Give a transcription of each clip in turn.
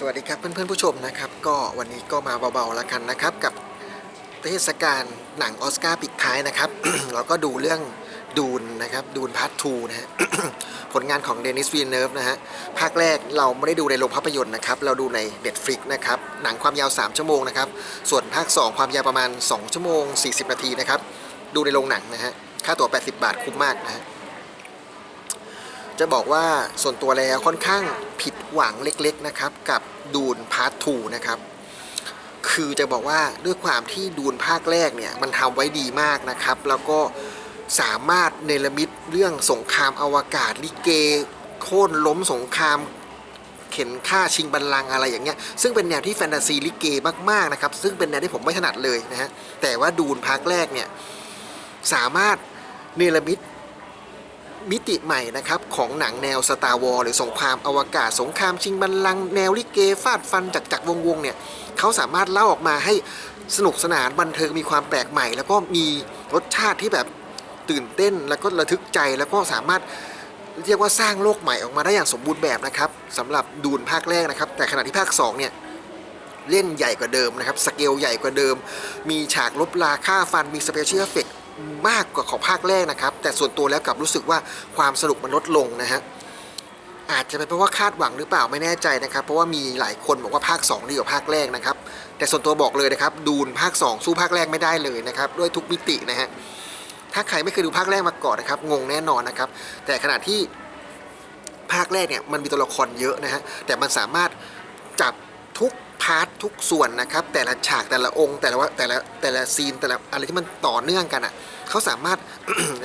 สวัสดีครับเพื่อนๆผู้ชมนะครับ ก็วันนี้ก็มาเบาๆแล้วกันนะครับ กับเทศกาลหนังออสการ์ปิดท้ายนะครับ เราก็ดูเรื่องดูนนะครับดูนพาร์ททูนะฮะ ผลงานของเดนิสวีเนิร์ฟนะฮะ ภาคแรกเราไม่ได้ดูในโรงภาพยนตร์นะครับ เราดูใน Netflix นะครับ หนังความยาว 3 ชั่วโมงนะครับ ส่วนภาค 2 ความยาวประมาณ 2 ชั่วโมง 40 นาทีนะครับ ดูในโรงหนังนะฮะ ค่าตั๋ว 80 บาทคุ้มมากนะฮะ จะบอกว่าส่วนตัวแล้วค่อนข้างผิดหวังเล็กๆนะครับ กับดูนพาร์ททูนะครับคือจะบอกว่าด้วยความที่ดูนภาคแรกเนี่ยมันทำไว้ดีมากนะครับ แล้วก็สามารถเนรมิตเรื่องสงครามอวกาศลิเก โค่นล้มสงคราม เข็นฆ่าชิงบัลลังก์อะไรอย่างเงี้ยซึ่งเป็นแนวที่แฟนตาซีลิเกมากๆนะครับ ซึ่งเป็นแนวที่ผมไม่ถนัดเลยนะฮะแต่ว่าดูนภาคแรกเนี่ยสามารถเนรมิต มิติใหม่นะครับของหนังแนวสตาร์วอลหรือสงครามอวกาศสงครามชิงบัลลังก์แนวลิเกฟาดฟันจากจากวงวงเนี่ยเขาสามารถเล่าออกมาให้สนุกสนานบันเทิงมีความแปลกใหม่ แล้วก็มีรสชาติที่แบบตื่นเต้นแล้วก็ระทึกใจแล้วก็สามารถเรียกว่าสร้างโลกใหม่ออกมาได้อย่างสมบูรณ์แบบนะครับสำหรับดูนภาคแรกนะครับ แต่ขณะที่ภาคสองเนี่ยเล่นใหญ่กว่าเดิมนะครับสเกลใหญ่กว่าเดิม มีฉากลบลาค่าฟันมีสเปเชียลเอฟเฟก มากกว่าของภาคแรกนะครับ แต่ส่วนตัวแล้วกลับรู้สึกว่าความสนุกมันลดลงนะฮะอาจจะเป็นเพราะว่าคาดหวังหรือเปล่าไม่แน่ใจนะครับ เพราะว่ามีหลายคนบอกว่าภาค 2 ดีกว่าภาคแรกนะครับ แต่ส่วนตัวบอกเลยนะครับ ดูนภาค 2 สู้ภาคแรกไม่ได้เลยนะครับ ด้วยทุกมิตินะฮะถ้าใครไม่เคยดูภาคแรกมาก่อนนะครับ งงแน่นอนนะครับ แต่ขณะที่ภาคแรกเนี่ยมันมีตัวละครเยอะนะฮะแต่มันสามารถจับทุก พาร์ททุกส่วนนะครับ แต่ละฉากแต่ละองค์ แต่ละว่าแต่ละแต่ละซีนแต่ละอะไรที่มันต่อเนื่องกันอะเขาสามารถ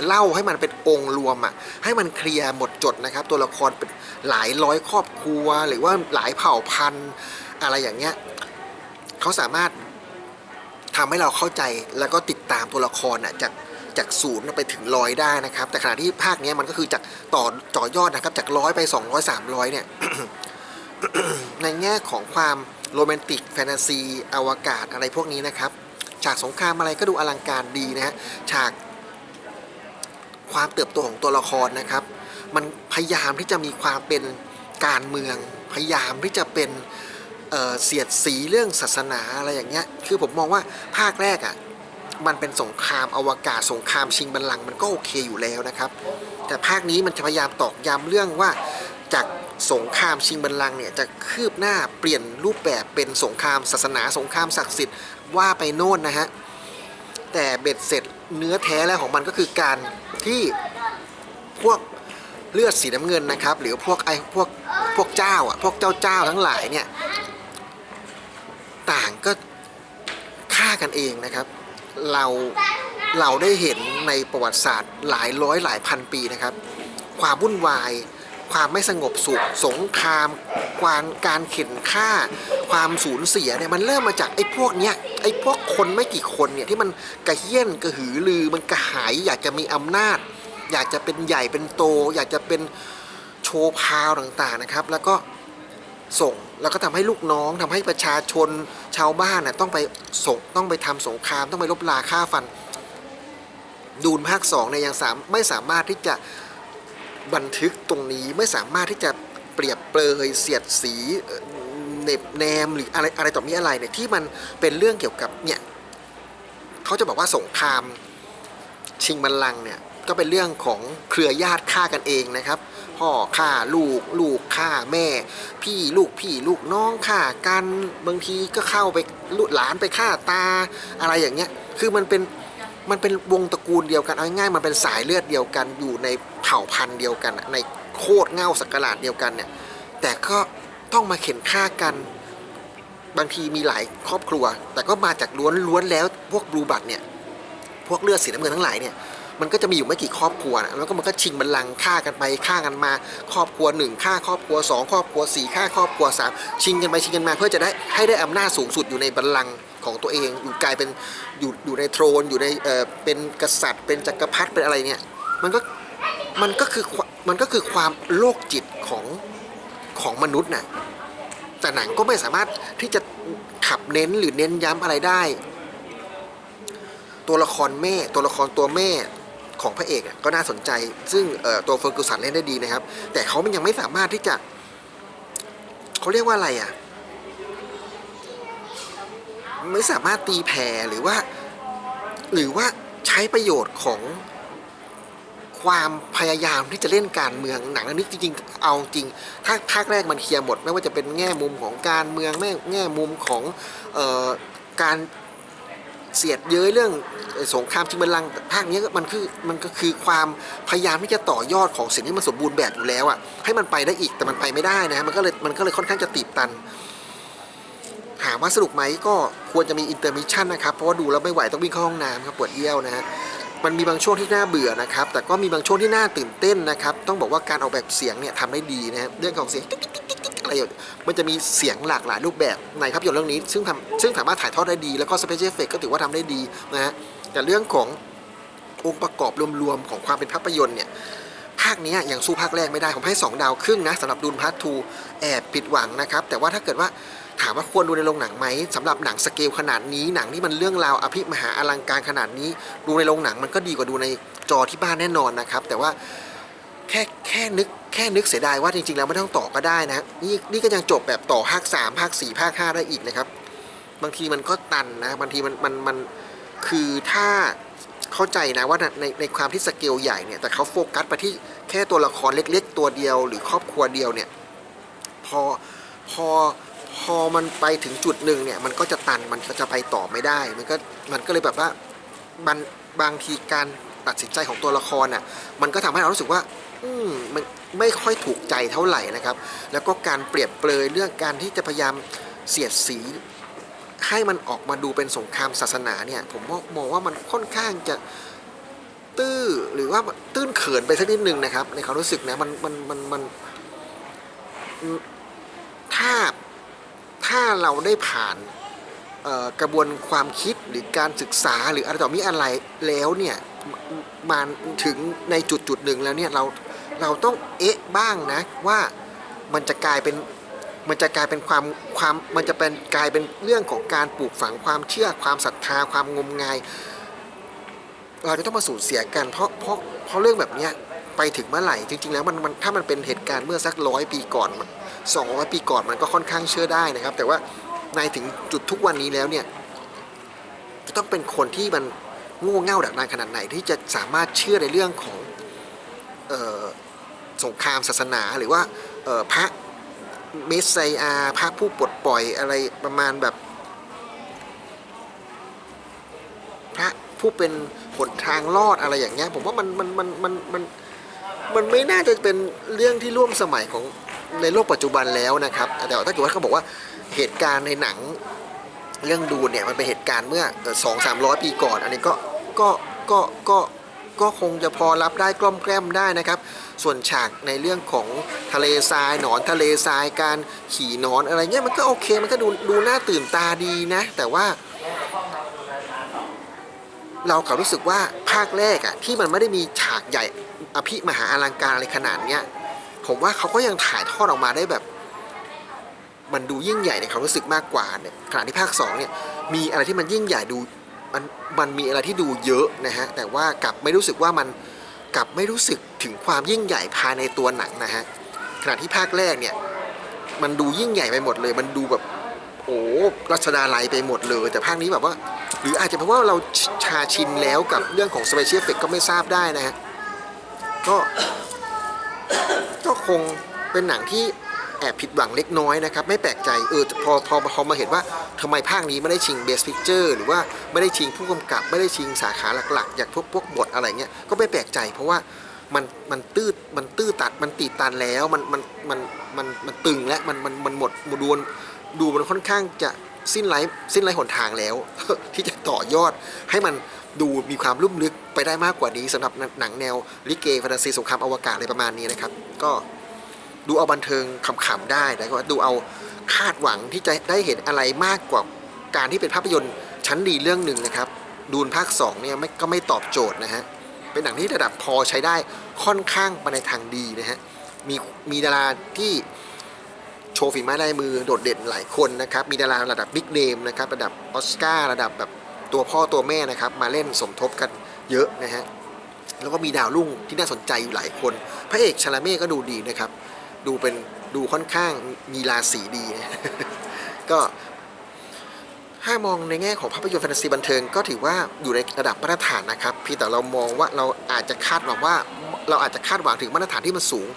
เล่าให้มันเป็นองค์รวมอะให้มันเคลียร์หมดจดนะครับ ตัวละครเป็นหลายร้อยครอบครัว หรือว่าหลายเผ่าพันธุ์ อะไรอย่างเงี้ยเขาสามารถทำให้เราเข้าใจแล้วก็ติดตามตัวละครอะจากจากศูนย์ไปถึงร้อยได้นะครับ แต่ขณะที่ภาคนี้มันก็คือจากต่อต่อยอดนะครับ จากร้อยไป 200 300 เนี่ย ในแง่ของความ โรแมนติกแฟนตาซีอวกาศอะไรพวกนี้นะครับ ฉากสงครามอะไรก็ดูอลังการดีนะฮะฉากความเติบโตของตัวละครนะครับ มันพยายามที่จะมีความเป็นการเมือง พยายามที่จะเป็นเเสียดสีเรื่องศาสนาอะไรอย่างเงี้ย คือผมมองว่าภาคแรกอะ่ะมันเป็นสงครามอวกาศสงครามชิงบัลลังก์มันก็โอเคอยู่แล้วนะครับ แต่ภาคนี้มันจะพยายามตอกย้ำเรื่องว่าจาก สงครามชิงบัลลังก์เนี่ยจะคืบหน้าเปลี่ยนรูปแบบเป็นสงครามศาสนาสงครามศักดิ์สิทธิ์ว่าไปโน่นนะฮะแต่เบ็ดเสร็จเนื้อแท้แล้วของมันก็คือการที่พวกเลือดสีน้ำเงินนะครับ หรือพวกไอ้พวกพวกเจ้าอะพวกเจ้าเจ้าทั้งหลายเนี่ยต่างก็ฆ่ากันเองนะครับ เราเราได้เห็นในประวัติศาสตร์หลายร้อยหลายพันปีนะครับ ความวุ่นวาย ความไม่สงบสุข สงครามความการเข็นฆ่า ความสูญเสียเนี่ยมันเริ่มมาจากไอ้พวกเนี้ยไอ้พวกคนไม่กี่คนเนี่ยที่มันกระเฮี้ยนกระหือรือมันกระหายอยากจะมีอำนาจ อยากจะเป็นใหญ่เป็นโต อยากจะเป็นโชว์พาวต่างๆนะครับ แล้วก็ส่งแล้วก็ทำให้ลูกน้องทำให้ประชาชนชาวบ้านน่ะต้องไปส่งต้องไปทำสงครามต้องไปลบลาฆ่าฟัน ดูนภาคสองเนี่ยยังสามไม่สามารถที่จะ บันทึกตรงนี้ไม่สามารถที่จะเปรียบเปรยเสียดสีเน็บแนมหรืออะไรอะไรต่อมีอะไรเนี่ยที่มันเป็นเรื่องเกี่ยวกับเนี่ยเขาจะบอกว่าสงครามชิงบัลลังก์เนี่ยก็เป็นเรื่องของเครือญาติฆ่ากันเองนะครับ พ่อฆ่าลูก ลูกฆ่าแม่ พี่ลูกพี่ลูกน้องฆ่ากันบางทีก็เข้าไปลูกหลานไปฆ่าตาอะไรอย่างเงี้ย คือมันเป็น มันเป็นวงตระกูลเดียวกันเอาง่ายๆมันเป็นสายเลือดเดียวกัน อยู่ในเผ่าพันธุ์เดียวกันในโคตรเง่าสักกลาดเดียวกันเนี่ยแต่ก็ต้องมาเข็นฆ่ากัน บางทีมีหลายครอบครัว แต่ก็มาจากล้วนล้วนแล้วพวกบลูบัตเนี่ยพวกเลือดสีน้ำเงินทั้งหลายเนี่ยมันก็จะมีอยู่ไม่กี่ครอบครัวนะแล้วก็มันก็ชิงบัลลังก์ฆ่ากันไปฆ่ากันมา ครอบครัวหนึ่งฆ่าครอบครัวสองครอบครัวสี่ฆ่าครอบครัวสามชิงกันไปชิงกันมาเพื่อจะได้ให้ได้อำนาจสูงสุดอยู่ในบัลลังก์ ของตัวเองอยู่กลายเป็นอยู่อยู่ในโทรนอยู่ในเออเป็นกษัตริย์ เป็นจักรพรรดิเป็นอะไรเนี่ยมันก็มันก็คือมันก็คือความโรคจิตของของมนุษย์น่ะแต่หนังก็ไม่สามารถที่จะขับเน้นหรือเน้นย้ำอะไรได้ ตัวละครแม่ตัวละครตัวแม่ของพระเอกก็น่าสนใจ ซึ่งตัวเฟอร์กูสันเล่นได้ดีนะครับ แต่เขามันยังไม่สามารถที่จะเขาเรียกว่าอะไรอะ ไม่สามารถตีแผ่หรือว่า หรือว่าใช้ประโยชน์ของความพยายามที่จะเล่นการเมืองหนังเรื่องนี้จริงๆเอาจริงถ้าภาคแรกมันเคลียร์หมด ไม่ว่าจะเป็นแง่มุมของการเมืองแง่แง่มุมของออการเสียดเย้ยเรื่องสงครามชิงบัลลังก์ภาคนี้ก็มันคือมันก็คือความพยายามที่จะต่อยอดของสิ่งที่มันสมบูรณ์แบบอยู่แล้วอะให้มันไปได้อีกแต่มันไปไม่ได้นะฮะมันก็เลยมันก็เลยค่อนข้างจะตีบตัน ถามว่าสนุกไหมก็ควรจะมีอินเตอร์มิชชั่นนะครับ เพราะว่าดูแล้วไม่ไหวต้องวิ่งเข้าห้องน้ำครับปวดเยี่ยวนะฮะมันมีบางช่วงที่น่าเบื่อนะครับ แต่ก็มีบางช่วงที่น่าตื่นเต้นนะครับ ต้องบอกว่าการออกแบบเสียงเนี่ยทำได้ดีนะฮะเรื่องของเสียงติ๊กติ๊กติ๊กติ๊กอะไรอย่างมันจะมีเสียงหลากหลายรูปแบบในภาพยนตร์เรื่องนี้ ซึ่งทำซึ่งสามารถถ่ายทอดได้ดี แล้วก็สเปเชียลเอฟเฟกก็ถือว่าทำได้ดีนะฮะแต่เรื่องขององค์ประกอบรวมๆของความเป็นภาพยนตร์เนี่ยภาคนี้ยยังสู้ภาคแรกไม่ได้ผมให้ 2 ดาวครึ่งนะสำหรับดูนพาร์ททูแอบผิดหวังนะครับ แต่ว่าถ้าเกิดว่า ถามว่าควรดูในโรงหนังไหมสำหรับหนังสเกลขนาดนี้หนังที่มันเรื่องราวอภิมหาอลังการขนาดนี้ ดูในโรงหนังมันก็ดีกว่าดูในจอที่บ้านแน่นอนนะครับ แต่ว่าแค่แค่นึกแค่นึกเสียดายว่าจริงๆแล้วไม่ต้องต่อก็ได้นะนี่นี่ก็ยังจบแบบต่อภาค3ภาค4ภาค5ได้อีกนะครับ บางทีมันก็ตันนะบางทีมันมันมันคือถ้าเข้าใจนะว่าในในความที่สเกลใหญ่เนี่ยแต่เขาโฟกัสไปที่แค่ตัวละครเล็ก ๆ ตัวเดียว หรือครอบครัวเดียวเนี่ยพอพอ พอมันไปถึงจุดหนึ่งเนี่ย มันก็จะตันมันก็จะไปต่อไม่ได้ มันก็มันก็เลยแบบว่ามันบางทีการตัดสินใจของตัวละครอะมันก็ทำให้เรารู้สึกว่า อืมมันไม่ค่อยถูกใจเท่าไหร่นะครับ แล้วก็การเปรียบเปรยเรื่องการที่จะพยายามเสียดสี ให้มันออกมาดูเป็นสงครามศาสนาเนี่ย ผมมองว่ามันค่อนข้างจะตื้อหรือว่าตื้นเขินไปสักนิดนึงนะครับ ในความรู้สึกนะมันมันมันมันถ้า ถ้าเราได้ผ่านกระบวนความคิดหรือการศึกษาหรืออะไรต่อมีอะไรแล้วเนี่ยมาถึงในจุดจุดหนึ่งแล้วเนี่ยเราเราต้องเอ๊ะบ้างนะว่ามันจะกลายเป็นมันจะกลายเป็นความความมันจะเป็นกลายเป็นเรื่องของการปลูกฝังความเชื่อความศรัทธาความงมงาย เราจะต้องมาสูญเสียกันเพราะเพราะเพราะเรื่องแบบเนี้ยไปถึงเมื่อไหร่จริง ๆ แล้วมันมันถ้ามันเป็นเหตุการณ์เมื่อสักร้อยปีก่อน 200 ปีก่อนมันก็ค่อนข้างเชื่อได้นะครับ แต่ว่าในถึงจุดทุกวันนี้แล้วเนี่ยจะต้องเป็นคนที่มันโง่เง่าดักดานขนาดไหนที่จะสามารถเชื่อในเรื่องของออสงครามศาสนาหรือว่าพระเมสไซอาพระผู้ปลดปล่อยอะไรประมาณแบบ พระผู้เป็นหนทางรอดอะไรอย่างเงี้ยผมว่ามันมันมันมันมันมันไม่น่าจะเป็นเรื่องที่ร่วมสมัยของ ในโลกปัจจุบันแล้วนะครับ แต่ถ้าเกิดว่าเขาบอกว่าเหตุการณ์ในหนังเรื่องดูนเนี่ยมันเป็นเหตุการณ์เมื่อสองสามร้อยปีก่อน อันนี้ก็ก็ก็ก็ก็คงจะพอรับได้กล้อมแกล้มได้นะครับ ส่วนฉากในเรื่องของทะเลทรายหนอนทะเลทรายการขี่หนอนอะไรเงี้ยมันก็โอเคมันก็ดูดูน่าตื่นตาดีนะ แต่ว่า เรากลับรู้สึกว่าภาคแรกอะที่มันไม่ได้มีฉากใหญ่อภิมหาอลังการอะไรขนาดเนี้ย ผมว่าเขาก็ยังถ่ายทอดออกมาได้แบบ มันดูยิ่งใหญ่ในความรู้สึกมากกว่าเนี่ยขณะที่ภาคสองเนี่ยมีอะไรที่มันยิ่งใหญ่ดูมันมันมีอะไรที่ดูเยอะนะฮะแต่ว่ากลับไม่รู้สึกว่ามันกลับไม่รู้สึกถึงความยิ่งใหญ่ภายในตัวหนังนะฮะขณะที่ภาคแรกเนี่ยมันดูยิ่งใหญ่ไปหมดเลย มันดูแบบโอ้รัชดาลัยไปหมดเลย แต่ภาคนี้แบบว่า หรืออาจจะเพราะว่าเราชาชินแล้วกับเรื่องของสเปเชียลเฟกก็ไม่ทราบได้นะฮะก็ ก็คงเป็นหนังที่แอบผิดหวังเล็กน้อยนะครับ ไม่แปลกใจเออพอพอพอมาเห็นว่าทำไมภาคนี้ไม่ได้ชิง Best Picture หรือว่าไม่ได้ชิงผู้กำกับ ไม่ได้ชิงสาขาหลักๆ อย่างพวกพวกบทอะไรเงี้ยก็ไม่แปลกใจ เพราะว่ามันมันตื้อมันตื้อตัดมันตีตันแล้วมันมันมันมันมันตึงและมันมันมันหมดมดวนดูมันค่อนข้างจะ สิ้นไร้สิ้นไร้หนทางแล้ว ที่จะต่อยอดให้มันดูมีความลุ่มลึกไปได้มากกว่านี้สำหรับหนังแนวลิเกแฟนตาซีสงครามอวกาศอะไรประมาณนี้นะครับ ก็ดูเอาบันเทิงขำๆได้แต่ก็ดูเอาคาดหวังที่จะได้เห็นอะไรมากกว่าการที่เป็นภาพยนตร์ชั้นดีเรื่องหนึ่งนะครับ ดูนภาค2เนี่ยไม่ก็ไม่ตอบโจทย์นะฮะเป็นหนังที่ระดับพอใช้ได้ค่อนข้างไปในทางดีนะฮะมีมีดาราที่ ชว์ฝีไม้ลายมือโดดเด่นหลายคนนะครับ มีดาราระดับบิ๊กเนมนะครับ ระดับออสการ์ระดับแบบตัวพ่อตัวแม่นะครับ มาเล่นสมทบกันเยอะนะฮะ แล้วก็มีดาวรุ่งที่น่าสนใจอยู่หลายคน พระเอกชาลาเม่ก็ดูดีนะครับ ดูเป็นดูค่อนข้างมีราศีดี ก็ถ้ามองในแง่ของภาพยนตร์แฟนตาซีบันเทิงก็ถือว่าอยู่ในระดับมาตรฐานนะครับเพี่แต่เรามองว่าเราอาจจะคาดหวังว่า เราอาจจะคาดหวังถึงมาตรฐานที่มันสูง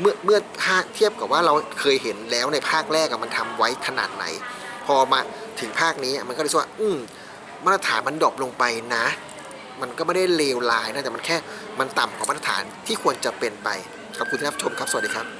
เมื่อเมื่อภาเทียบกับว่าเราเคยเห็นแล้วในภาคแรกมันทำไว้ขนาดไหน พอมาถึงภาคนี้มันก็รู้สึกว่าอืมมาตรฐานมันดรอปลงไปนะ มันก็ไม่ได้เลวร้ายนะแต่มันแค่มันต่ำกว่ามาตรฐานที่ควรจะเป็นไปขอบคุณที่รับชมครับสวัสดีครับ